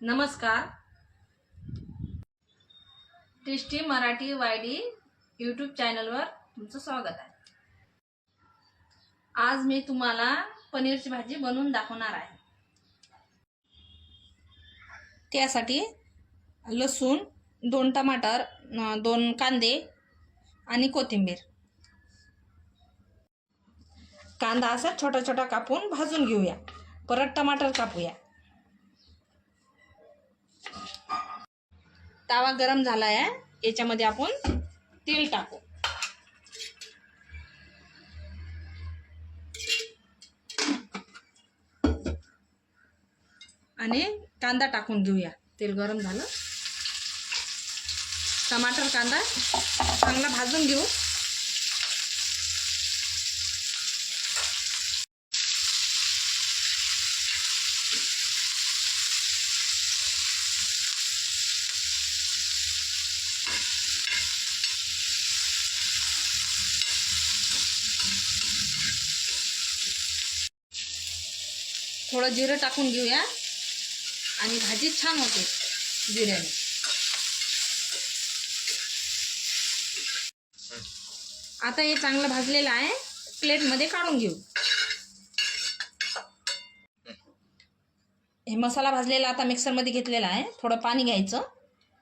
नमस्कार. Tasty Marathi Y D YouTube चॅनलवर तुमचं स्वागत आहे. आज मी तुम्हाला पनीरची भाजी बनवून दाखवणार आहे. त्यासाठी लसूण दोन टमाटर दोन कांदे आणि कोथिंबीर. कांदा असा छोटा छोटा कापून भाजून घेऊया. परत टमाटर कापूया. तावा गरम झाला आहे याच्यामध्ये आपण तेल टाकू. आणि कांदा टाकून घेऊया. तेल गरम झालं. टमाटर कांदा चांगला भाजून घेऊ. थोडं जिरं टाकून घेऊया. आणि भाजी छान होते जिऱ्याने. आता हे चांगलं भाजलेलं आहे. प्लेटमध्ये काढून घेऊ. हे मसाला भाजलेला आता मिक्सरमध्ये घेतलेला आहे. थोडं पाणी घ्यायचं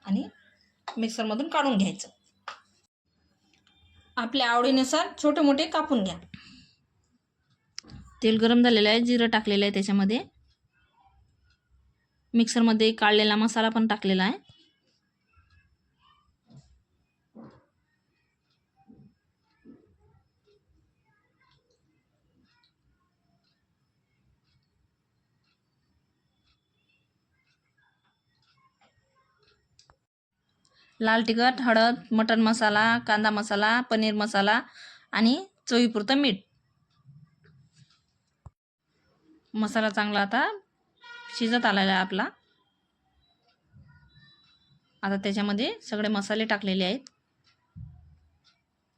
आणि मिक्सरमधून काढून घ्यायचं. आपल्या आवडीनुसार छोटे मोठे कापून घ्या. तेल गरम झालेलं आहे जिरं टाकलेलं आहे त्याच्यामध्ये. मिक्सरमध्ये काढलेला मसाला पण टाकलेला आहे. लाल तिखट हळद मटन मसाला कांदा मसाला पनीर मसाला आणि चवीपुरतं मीठ. मसाला चांगला आता शिजत आलेला आहे आपला. आता त्याच्यामध्ये सगळे मसाले टाकलेले आहेत.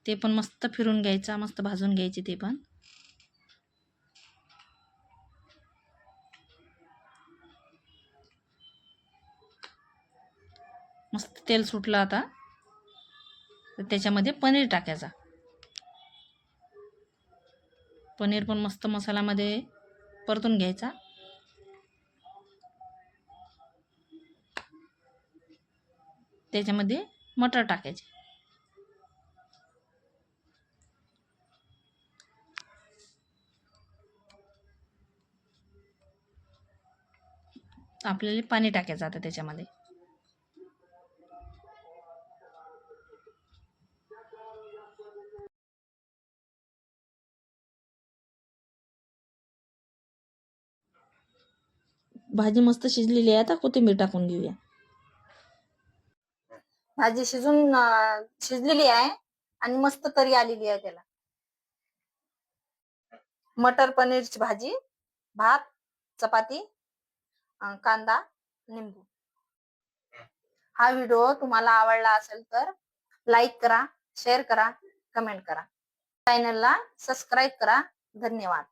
ते पण मस्त फिरून घ्यायचा मस्त भाजून घ्यायचे ते पण. मस्त तेल सुटलं आता. तर त्याच्यामध्ये पनीर टाकायचा. पनीर पण मस्त मसाल्यामध्ये परतून घ्यायचा. त्याच्यामध्ये मटर टाकायचे. आपल्याला पाणी टाकायचं आता त्याच्यामध्ये. भाजी मस्त शिजलेली आहे आता कोथिंबीर टाकून घेऊया. भाजी शिजून अं, शिजलेली आहे आणि मस्त तरी आलेली आहे त्याला. मटर पनीरची भाजी भात चपाती अं, कांदा लिंबू. हा व्हिडिओ तुम्हाला आवडला असेल तर लाईक करा शेअर करा कमेंट करा. चॅनलला सबस्क्राईब करा. धन्यवाद.